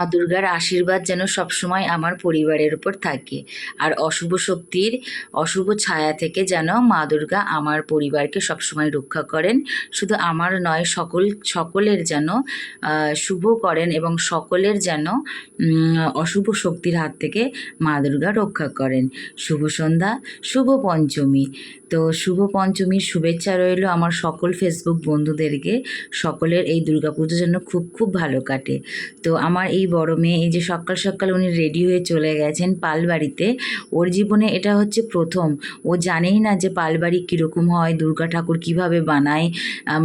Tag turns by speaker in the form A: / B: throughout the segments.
A: মা দুর্গার আশীর্বাদ যেন সবসময় আমার পরিবারের উপর থাকে। আর অশুভ শক্তির, অশুভ ছায়া থেকে যেন মা দুর্গা আমার পরিবারকে সবসময় রক্ষা করেন। শুধু আমার নয়, সকল, সকলের যেন শুভ করেন এবং সকলের যেন অশুভ শক্তির হাত থেকে মা দুর্গা রক্ষা করেন। শুভ সন্ধ্যা, শুভ পঞ্চমী। তো শুভ পঞ্চমীর শুভেচ্ছা রইল আমার সকল ফেসবুক বন্ধুদেরকে। সকলের এই দুর্গাপুজো যেন খুব খুব ভালো কাটে। তো আমার এই বড় মেয়ে, এই যে সকাল সকাল উনি রেডি হয়ে চলে গেছেন পালবাড়িতে। ওর জীবনে এটা হচ্ছে প্রথম। ও জানেই না যে পালবাড়ি কীরকম হয়, দুর্গা ঠাকুর কীভাবে বানায়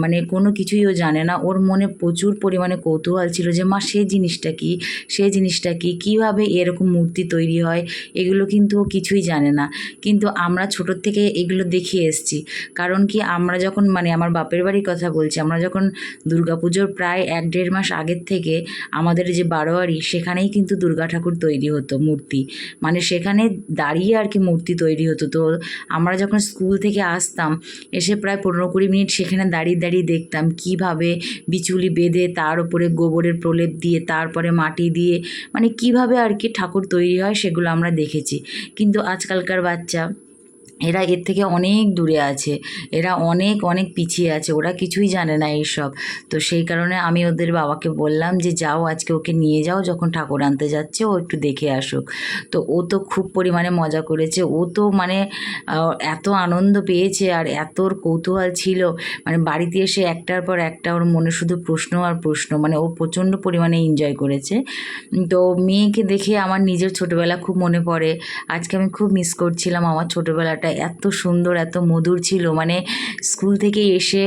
A: মানে কোনো কিছুই ও জানে না। ওর মনে প্রচুর পরিমাণে কৌতূহল ছিল যে, মা, সে জিনিসটা কি? সে জিনিসটা কি? কীভাবে এরকম মূর্তি তৈরি হয়? এগুলো কিন্তু ও কিছুই জানে না। কিন্তু আমরা ছোটোর থেকে এগুলো দেখে এসছি। কারণ কি, আমরা যখন মানে আমার বাপের বাড়ির কথা বলছি, আমরা যখন দুর্গাপুজোর প্রায় এক দেড় মাস আগের থেকে আমাদের যে বারোয়ারি সেখানেই কিন্তু দুর্গা ঠাকুর তৈরি হতো, মূর্তি। মানে সেখানে দাঁড়িয়ে আর কি মূর্তি তৈরি হতো। তো আমরা যখন স্কুল থেকে আসতাম, এসে প্রায় পনেরো কুড়ি মিনিট সেখানে দাঁড়িয়ে দাঁড়িয়ে দেখতাম কীভাবে বিচুলি বেঁধে তার উপরে গোবরের প্রলেপ দিয়ে, তারপরে মাটি দিয়ে মানে কীভাবে আর কি ঠাকুর তৈরি হয় সেগুলো আমরা দেখেছি। কিন্তু আজকালকার বাচ্চা এরা এর থেকে অনেক দূরে আছে। এরা অনেক অনেক পিছিয়ে আছে। ওরা কিছুই জানে না এইসব তো সেই কারণে আমি ওদের বাবাকে বললাম যে, যাও, আজকে ওকে নিয়ে যাও। যখন ঠাকুর আনতে যাচ্ছে, ও একটু দেখে আসুক। তো ও তো খুব পরিমাণে মজা করেছে। ও তো মানে এত আনন্দ পেয়েছে আর এত ওর কৌতূহল ছিল। মানে বাড়িতে এসে একটার পর একটা ওর মনে শুধু প্রশ্ন আর প্রশ্ন। মানে ও প্রচণ্ড পরিমাণে এনজয় করেছে। তো মেয়েকে দেখে আমার নিজের ছোটোবেলা খুব মনে পড়ে। আজকে আমি খুব মিস করছিলাম আমার ছোটোবেলাটা। এত সুন্দর, এত মধুর ছিল। মানে স্কুল থেকে এসে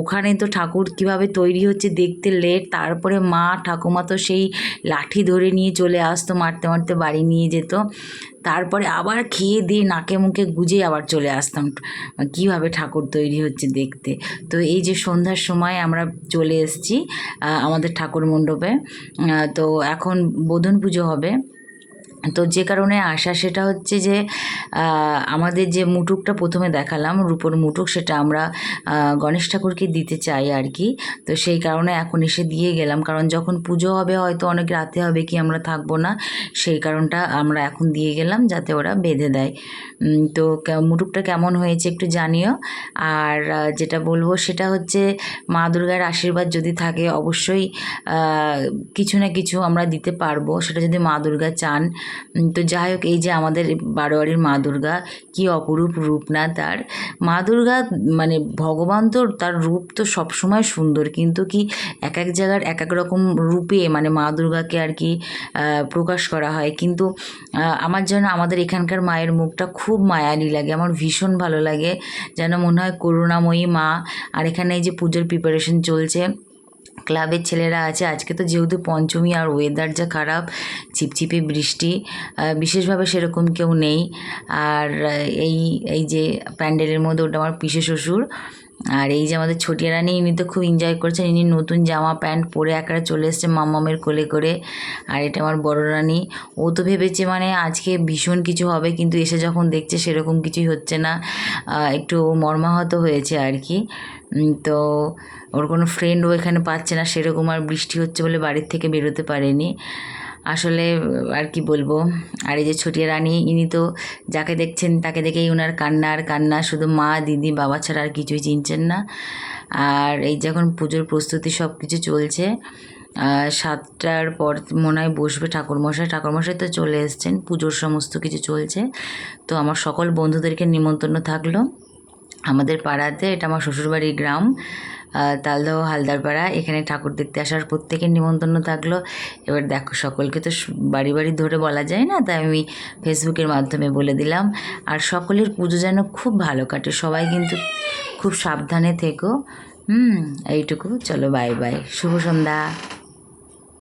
A: ওখানে তো ঠাকুর কীভাবে তৈরি হচ্ছে দেখতে লেট, তারপরে মা ঠাকুমা তো সেই লাঠি ধরে নিয়ে চলে আসতো, মারতে মারতে বাড়ি নিয়ে যেত। তারপরে আবার খেয়ে দিয়ে নাকে মুখে গুজে আবার চলে আসতাম। কীভাবে ঠাকুর তৈরি হচ্ছে দেখতে। তো এই যে সন্ধ্যার সময় আমরা চলে এসেছি আমাদের ঠাকুর মণ্ডপে। তো এখন বোধন পুজো হবে। তো যে কারণে আসা সেটা হচ্ছে যে আমাদের যে মুটুকটা প্রথমে দেখালাম, রূপোর মুটুক, সেটা আমরা গণেশ ঠাকুরকে দিতে চাই আর কি তো সেই কারণে এখন এসে দিয়ে গেলাম, কারণ যখন পুজো হবে হয়তো অনেক রাতে হবে কি আমরা থাকব না, সেই কারণটা আমরা এখন দিয়ে গেলাম যাতে ওরা বেঁধে দেয়। তো মুটুকটা কেমন হয়েছে একটু জানিও। আর যেটা বলব সেটা হচ্ছে, মা দুর্গার আশীর্বাদ যদি থাকে অবশ্যই কিছু না কিছু আমরা দিতে পারব, সেটা যদি মা দুর্গা চান। তো যাই হোক, এই যে আমাদের বারোয়ারির মা দুর্গা, কি অপরূপ রূপ না তার। মা দুর্গা মানে ভগবান তো তার রূপ তো সবসময় সুন্দর, কিন্তু কি এক এক জায়গার এক এক রকম রূপে মানে মা দুর্গাকে আর কি প্রকাশ করা হয়। কিন্তু আমার যেন আমাদের এখানকার মায়ের মুখটা খুব মায়ালি লাগে, আমার ভীষণ ভালো লাগে। যেন মনে হয় করুণাময়ী মা, আর এখানে এই যে পুজোর প্রিপারেশন চলছে। ক্লাবের ছেলেরা আছে। আজকে তো যেহেতু পঞ্চমী আর ওয়েদার যা খারাপ, চিপচিপে বৃষ্টি বিশেষভাবে সেরকম কেউ নেই। আর এই এই যে প্যান্ডেলের মধ্যে ওটা আমার পিসে শ্বশুর। আর এই যে আমাদের ছোটিয়া রানী, ইনি তো খুব এনজয় করছেন। ইনি নতুন জামা, প্যান্ট পরে একেবারে চলে এসছে মামামের কোলে করে। আর এটা আমার বড় রানী। ও তো ভেবেছে মানে আজকে ভীষণ কিছু হবে, কিন্তু এসে যখন দেখছে সেরকম কিছুই হচ্ছে না। একটু মর্মাহত হয়েছে আর কি। তো ওর কোনো ফ্রেন্ডও এখানে পাচ্ছে না, সেরকম আর বৃষ্টি হচ্ছে বলে বাড়ির থেকে বেরোতে পারেনি। আসলে, আর কি বলব? আর এই যে ছোটিয়া রানী, ইনি তো যাকে দেখছেন তাকে দেখেই ওনার কান্না, আর কান্না শুধু মা, দিদি, বাবা ছাড়া আর কিছুই চিনছেন না। আর এই যখন পুজোর প্রস্তুতি সব কিছু চলছে সাতটার পর মনে হয় বসবে ঠাকুরমশাই। ঠাকুরমশাই তো চলে এসছেন, পুজোর সমস্ত কিছু চলছে। তো আমার সকল বন্ধুদেরকে নিমন্ত্রণ থাকল। আমাদের পাড়াতে, এটা আমার শ্বশুরবাড়ির গ্রাম তালদহ হালদারপাড়া, এখানে ঠাকুর দেখতে আসার প্রত্যেকের নিমন্ত্রণ থাকল। এবার দেখো, সকলকে তো বাড়ি বাড়ি ধরে বলা যায় না, তাই আমি ফেসবুকের মাধ্যমে বলে দিলাম। আর সকলের পুজো যেন খুব ভালো কাটে, সবাই কিন্তু খুব সাবধানে থেকো। হুম, এইটুকু, চলো বাই বাই শুভ সন্ধ্যা।